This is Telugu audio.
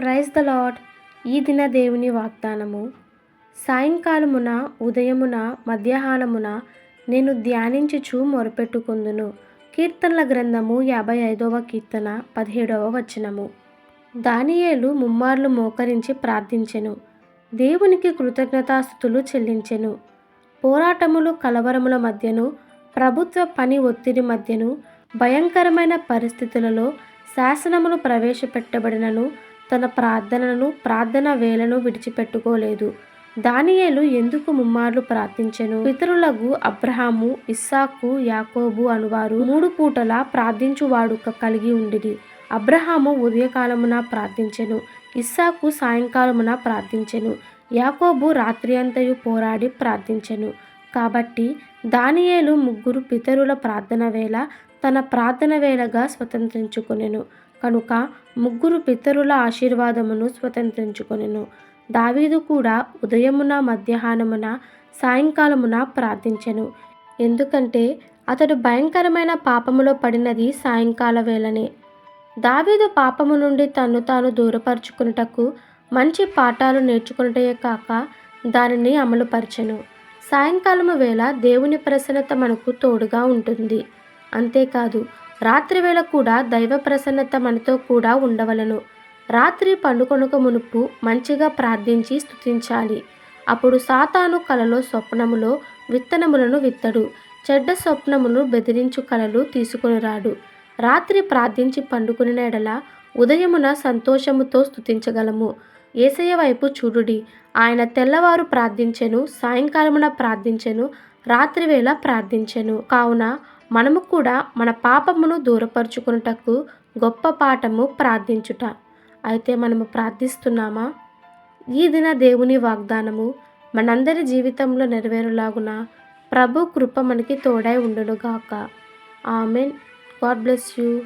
ప్రైజ్ ద లాడ్ ఈ దిన దేవుని వాగ్దానము. సాయంకాలమున ఉదయమున మధ్యాహ్నమున నేను ధ్యానించుచు మొరపెట్టుకుందును. కీర్తనల గ్రంథము యాభై ఐదవ కీర్తన పదిహేడవ వచనము. దానియేలు ముమ్మార్లు మోకరించి ప్రార్థించెను. దేవునికి కృతజ్ఞతాస్థుతులు చెల్లించెను. పోరాటములు కలవరముల మధ్యను ప్రభుత్వ పని ఒత్తిడి మధ్యను భయంకరమైన పరిస్థితులలో శాసనములు ప్రవేశపెట్టబడినను తన ప్రార్థనను ప్రార్థన వేలను విడిచిపెట్టుకోలేదు. దానియేలు ఎందుకు ముమ్మార్లు ప్రార్థించెను? పితరులకు అబ్రహాము ఇస్సాకు యాకోబు అనువారు మూడు పూటలా ప్రార్థించువాడుక కలిగి ఉండిరి. అబ్రహాము ఉదయకాలమున ప్రార్థించెను ఇస్సాకు సాయంకాలమున ప్రార్థించెను యాకోబు రాత్రి అంతయు పోరాడి ప్రార్థించెను. కాబట్టి దానియేలు ముగ్గురు పితరుల ప్రార్థన వేళ తన ప్రార్థన వేళగా స్వతంత్రించుకునేను. కనుక ముగ్గురు పితరుల ఆశీర్వాదమును స్వతంత్రించుకొనెను. దావీదు కూడా ఉదయమున మధ్యాహ్నమున సాయంకాలమున ప్రార్థించెను. ఎందుకంటే అతడు భయంకరమైన పాపములో పడినది సాయంకాల వేళనే. దావీదు పాపము నుండి తన్ను తాను దూరపరుచుకున్నటకు మంచి పాఠాలు నేర్చుకున్నటే కాక దానిని అమలుపరచెను. సాయంకాలము వేళ దేవుని ప్రసన్నత మనకు తోడుగా ఉంటుంది. అంతేకాదు రాత్రివేళ కూడా దైవ ప్రసన్నత మనతో కూడా ఉండవలను. రాత్రి పండుకొనక మునుపు మంచిగా ప్రార్థించి స్థుతించాలి అప్పుడు సాతాను కలలో స్వప్నములో విత్తనములను విత్తడు. చెడ్డ స్వప్నమును బెదిరించు కలలు తీసుకుని రాడు. రాత్రి ప్రార్థించి పండుకుని ఎడల ఉదయమున సంతోషముతో స్థుతించగలము ఏసయ్య వైపు చూడుడి. ఆయన తెల్లవారు ప్రార్థించెను సాయంకాలమున ప్రార్థించెను రాత్రివేళ ప్రార్థించెను. కావున మనము కూడా మన పాపమును దూరపరుచుకున్నటకు గొప్ప పాఠము ప్రార్థించుట. అయితే మనము ప్రార్థిస్తున్నామా? ఈ దిన దేవుని వాగ్దానము మనందరి జీవితంలో నెరవేరులాగున ప్రభు కృప మనకి తోడై ఉండునుగాక. ఆమెన్. God bless you.